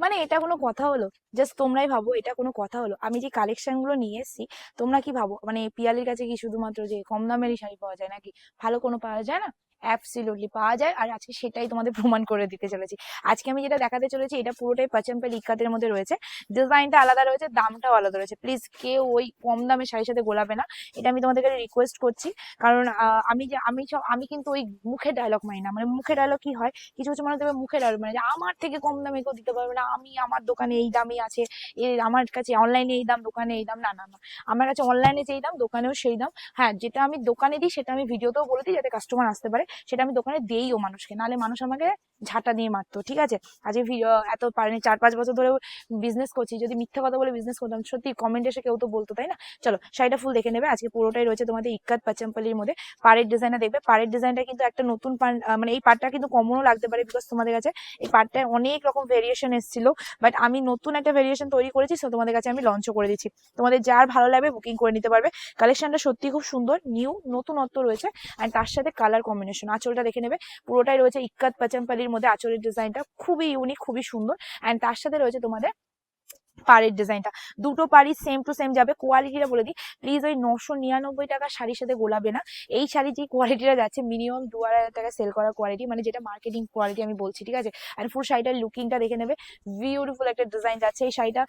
মানে এটা কোনো কথা হলো? জাস্ট তোমরাই ভাবো, এটা কোনো কথা হলো? আমি যে কালেকশনগুলো নিয়ে এসেছি, তোমরা কি ভাবো? মানে পিয়ালির কাছে কি শুধুমাত্র যে কম দামেরই শাড়ি পাওয়া যায় নাকি? ভালো কোনো পাওয়া যায় না? অ্যাবসলিউটলি পাওয়া যায়। আর আজকে সেটাই তোমাদের প্রমাণ করে দিতে চলেছি। আজকে আমি যেটা দেখাতে চলেছি, এটা পুরোটাই পাচম্পেল ইক্কাতের মধ্যে রয়েছে। ডিজাইনটা আলাদা রয়েছে, দামটাও আলাদা রয়েছে। প্লিজ কেউ ওই কম দামের শাড়ির সাথে গোলাবে না। এটা আমি তোমাদের কাছে রিকোয়েস্ট করছি। কারণ আমি যে, আমি সব- আমি কিন্তু ওই মুখে ডায়লগ মারি না। মানে মুখে ডায়লগ কি হয়? কিছু কিছু মানুষ দেখবে মুখে ডায়লগ মানে আমার থেকে কম দামে কেউ দিতে পারবে না আমি আমার দোকানে এই দামই আছে আমার কাছে অনলাইনে এই দাম, দোকানে এই দাম, না না না। আমার কাছে অনলাইনে যেই দাম, দোকানেও সেই দাম। হ্যাঁ যেটা আমি দোকানে দিই, সেটা আমি ভিডিওতেও বলে দিই, যাতে কাস্টমার আসতে পারে। সেটা আমি দোকানে দিইও মানুষকে। নাহলে মানুষ আমাকে ঝাঁটা দিয়ে মারতো, ঠিক আছে? আজকে ভিডিও, এত পারেনি, চার পাঁচ বছর ধরে বিজনেস করছি, যদি মিথ্যা কথা বলে বিজনেস করতাম, সত্যি কমেন্ট এসে কেউ তো বলতো, তাই না? চলো, শাড়িটা ফুল দেখে নেবে, আজকে পুরোটাই রয়েছে তোমাদের ইক্কাত পাচাম্পালির মধ্যে। পাড়ের ডিজাইনটা দেখবে, পাড়ের ডিজাইনটা কিন্তু একটা নতুন মানে এই পাটটা কিন্তু কমনও লাগতে পারে বিকজ তোমাদের কাছে এই পাটটায় অনেক রকম ভেরিয়েশন এসেছিল বাট আমি নতুন একটা ভেরিয়েশন তৈরি করেছি সো তোমাদের কাছে আমি লঞ্চও করে দিচ্ছি। তোমাদের যার ভালো লাগবে বুকিং করে নিতে পারবে। কালেকশনটা সত্যি খুব সুন্দর নিউ নতুনত্ব রয়েছে অ্যান্ড তার সাথে কালার কম্বিনেশন আঁচলটা দেখে নেবে, পুরোটাই রয়েছে ইক্কাত পাচাম্পালির মধ্যে আঁচলের ডিজাইনটা খুবই ইউনিক খুবই সুন্দর অ্যান্ড তার সাথে রয়েছে তোমাদের পাড়ের ডিজাইনটা দুটো পাড়ি সেম টু সেম যাবে। কোয়ালিটিটা বলে দিই। প্লিজ ওই নশো নিরানব্বই টাকা শাড়ির সাথে গোলাবে না। এই শাড়ি যে কোয়ালিটিটা যাচ্ছে মিনিমাম দু আড়াই টাকা সেল করার কোয়ালিটি মানে যেটা মার্কেটিং কোয়ালিটি আমি বলছি, ঠিক আছে? আর ফুল শাড়িটার লুকিংটা দেখে নেবে। বিউটিফুল একটা ডিজাইন যাচ্ছে। এই শাড়িটা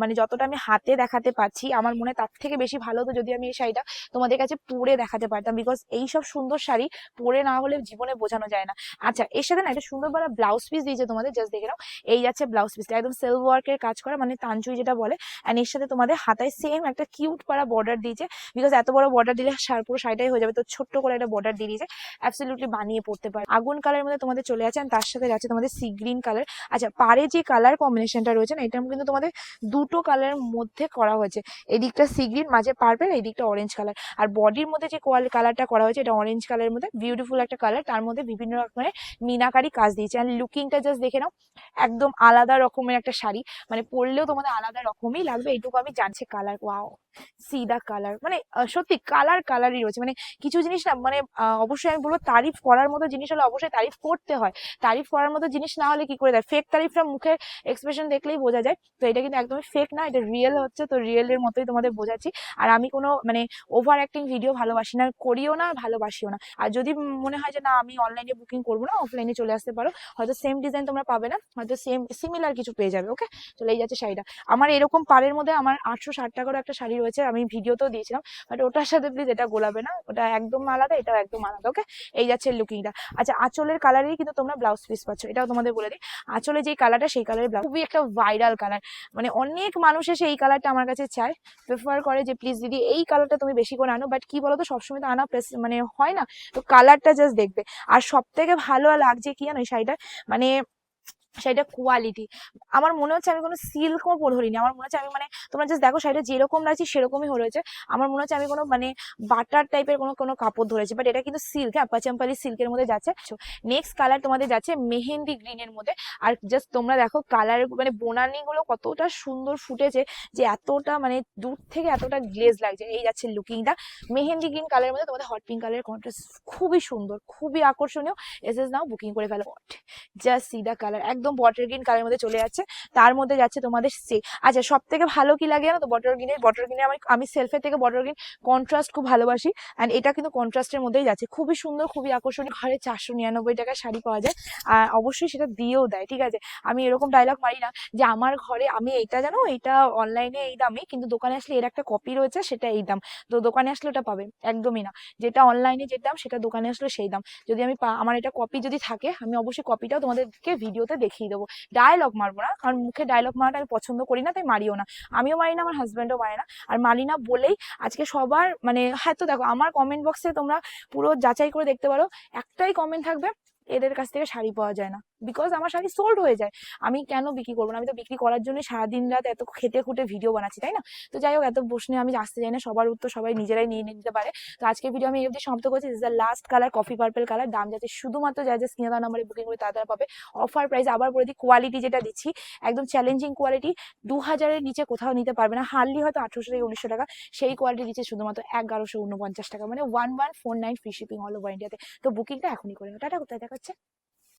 মানে যতটা আমি হাতে দেখাতে পাচ্ছি আমার মনে তার থেকে বেশি ভালো হতো যদি আমি এই শাড়িটা তোমাদের কাছে পরে দেখাতে পারতাম। বিকজ এই সব সুন্দর শাড়ি পরে না হলে জীবনে বোঝানো যায় না। আচ্ছা এর সাথে না একটা সুন্দর বড় ব্লাউজ পিস দিয়েছে তোমাদের। জাস্ট দেখে নাও। এই যাচ্ছে ব্লাউজ পিসটা একদম সেলফ ওয়ার্কের কাজ করা মানে তানচুই যেটা বলে অ্যান্ড এর সাথে তোমাদের হাতায় সেম একটা কিউট পাড়া বর্ডার দিয়েছে বিকজ এত বড় বর্ডার দিলে সার পুরো শাড়িটাই হয়ে যাবে, তো ছোট্ট করে একটা বর্ডার দিয়ে দিয়েছে অ্যাবসলিউটলি বানিয়ে পড়তে পারে। আগুন কালারের মধ্যে তোমাদের চলে and তার সাথে যাচ্ছে তোমাদের সি গ্রিন কালার আচ্ছা পারে যে কালার কম্বিনেশনটা রয়েছে না এটা কিন্তু তোমাদের দুটো কালারের মধ্যে করা হয়েছে। এদিকটা সি গ্রিন মাঝে পার্পেল এদিকটা অরেঞ্জ কালার আর বডির মধ্যে যে কালারটা করা হয়েছে, এটা অরেঞ্জ কালারের মধ্যে বিউটিফুল একটা কালার তার মধ্যে বিভিন্ন রকমের মিনাকারি কাজ দিয়েছে। আর লুকিংটা জাস্ট দেখে নাও, একদম আলাদা রকমের একটা শাড়ি মানে পরলেও তোমাদের আলাদা রকমই লাগবে এইটুকু আমি জানছি colour wow see the colour মানে সত্যি কালার কালারই রয়েছে। মানে কিছু জিনিস না মানে অবশ্যই আমি বলব তারিফ করার মতো জিনিস হলে অবশ্যই তারিফ করতে হয়। তারিফ করার মতো জিনিস না হলে কি করে দেয় ফেক তারিফটা মুখের এক্সপ্রেশন দেখলেই বোঝা যায়। তো এটা কিন্তু একদমই ফেক না, এটা রিয়েল হচ্ছে। তো রিয়েলের মতোই তোমাদের বোঝাচ্ছি। আর আমি কোনো মানে ওভার অ্যাক্টিং ভিডিও ভালোবাসি না, করিও না, ভালোবাসিও না। আর যদি মনে হয় যে না, আমি অনলাইনে বুকিং করব না অফলাইনে চলে আসতে পারো, হয়তো সেম ডিজাইন তোমরা পাবে না, হয়তো সেম সিমিলার কিছু পেয়ে যাবে ওকে চলে যাচ্ছে শাড়িটা। আমার এরকম পাড়ের মধ্যে আমার আটশো ষাট টাকারও একটা শাড়ি রয়েছে, আমি ভিডিওতেও দিয়েছিলাম বাট ওটার সাথে প্লিজ এটা গোলাবে না, ওটা একদম আলাদা, এটাও একদম আলাদা ওকে এই যাচ্ছে লুকিংটা আচ্ছা আঁচলের কালারেই কিন্তু তোমরা ব্লাউজ পিস পাচ্ছ, এটাও তোমাদের বলে দিই। আঁচলে যে কালারটা সেই কালারের ব্লাউজ খুবই একটা ভাইরাল কালার মানে অনেক মানুষ এসে এই কালারটা আমার কাছে চায় প্রেফার করে যে প্লিজ দিদি, এই কালারটা তুমি বেশি করে আনো। বাট কি বলতো, সবসময় তো আনা প্রেস- মানে হয় না। তো কালারটা জাস্ট দেখবে। আর সব থেকে ভালো লাগছে কি জানো, এই শাড়িটার? মানে শাড়িটার কোয়ালিটি আমার মনে হচ্ছে আমি কোনো সিল্কও ধরিনি। আমার মনে হচ্ছে আমি মানে তোমরা জাস্ট দেখো শাড়িটা যেরকম লাগছে সেরকমই হয়েছে আমার মনে হচ্ছে আমি কোনো মানে বাটার টাইপের কোনো কোনো কাপড় ধরেছি। বাট এটা কিন্তু সিল্ক হ্যাঁ? পাচাম্পালি সিল্কের মধ্যে যাচ্ছে। নেক্সট কালার তোমাদের যাচ্ছে মেহেন্দি গ্রিনের মধ্যে। আর জাস্ট তোমরা দেখো কালার মানে বোনানি গুলো কতটা সুন্দর ফুটেছে যে এতটা মানে দূর থেকে এতটা গ্লেজ লাগছে। এই যাচ্ছে লুকিংটা মেহেন্দি গ্রিন কালারের মধ্যে তোমাদের হট পিঙ্ক কালারের কন্ট্রাস্ট খুবই সুন্দর, খুবই আকর্ষণীয়। এস এস নাও বুকিং করে ফেলো। জাস্ট সি দা কালার একদম বটার গ্রিন কালারের মধ্যে চলে যাচ্ছে। তার মধ্যে যাচ্ছে তোমাদের সে। আচ্ছা সব থেকে ভালো কি লাগে জানো তো বটার গ্রিনের বটার গ্রিনে আমি আমি সেলফের থেকে বটার গ্রিন কন্ট্রাস্ট খুব ভালোবাসি। অ্যান্ড এটা কিন্তু কন্ট্রাস্টের মধ্যেই যাচ্ছে। খুবই সুন্দর, খুবই আকর্ষণীয়। ঘরে চারশো নিরানব্বই টাকার শাড়ি পাওয়া যায়। আর অবশ্যই সেটা দিয়েও দেয়, ঠিক আছে? আমি এরকম ডায়লগ মারি না যে আমার ঘরে আমি এটা জানো এটা অনলাইনে এই দামে, কিন্তু দোকানে আসলে এর একটা কপি রয়েছে, সেটা এই দাম। তো দোকানে আসলে ওটা পাবে। একদমই না। যেটা অনলাইনে যে দাম, সেটা দোকানে আসলে সেই দাম। যদি আমি আমার এটা কপি যদি থাকে, আমি অবশ্যই কপিটাও তোমাদেরকে ভিডিওতে দেখিয়ে দেবো। ডায়লগ মারবো না, কারণ মুখে ডায়লগ মারাটা আমি পছন্দ করি না, তাই মারিও না। আমিও মারি না, আমার হাজব্যান্ডও মারে না। আর মারি না বলেই আজকে সবার মানে হ্যাঁ তো দেখো, আমার কমেন্ট বক্সে তোমরা পুরো যাচাই করে দেখতে পারো, একটাই কমেন্ট থাকবে, এদের কাছ থেকে শাড়ি পাওয়া যায় না। বিকজ আমার শাড়ি সোল্ড হয়ে যায়। আমি কেন বিক্রি করব না? আমি তো বিক্রি করার জন্য সারাদিন রাত এত খেটে খুঁটে ভিডিও বানাচ্ছি, তাই না? তো যাই হোক, এত প্রশ্নে আমি আসতে চাই না, সবার উত্তর সবাই নিজেরাই নিয়ে নিতে পারে। তো আজকের ভিডিও আমি এই অবধি সমাপ্ত করছি। This the last colour coffee purple colour দাম যাচ্ছে শুধুমাত্র যা যা স্ক্রিনে দেওয়া নাম্বারে বুকিং করে, তারা পাবে। অফার প্রাইস আবার বলে দিই কোয়ালিটি যেটা দিচ্ছি, একদম চ্যালেঞ্জিং কোয়ালিটি দু হাজারের নিচে কোথাও নিতে পারবে না। হার্ডলি হয়তো আঠারোশো থেকে উনিশশো টাকা। সেই কোয়ালিটি দিচ্ছে শুধুমাত্র এগারোশো উনপঞ্চাশ টাকা। মানে one one four nine free shipping all over ইন্ডিয়াতে তো। বুকিংটা এখনই করে টাটা, কোথায় দেখাচ্ছে?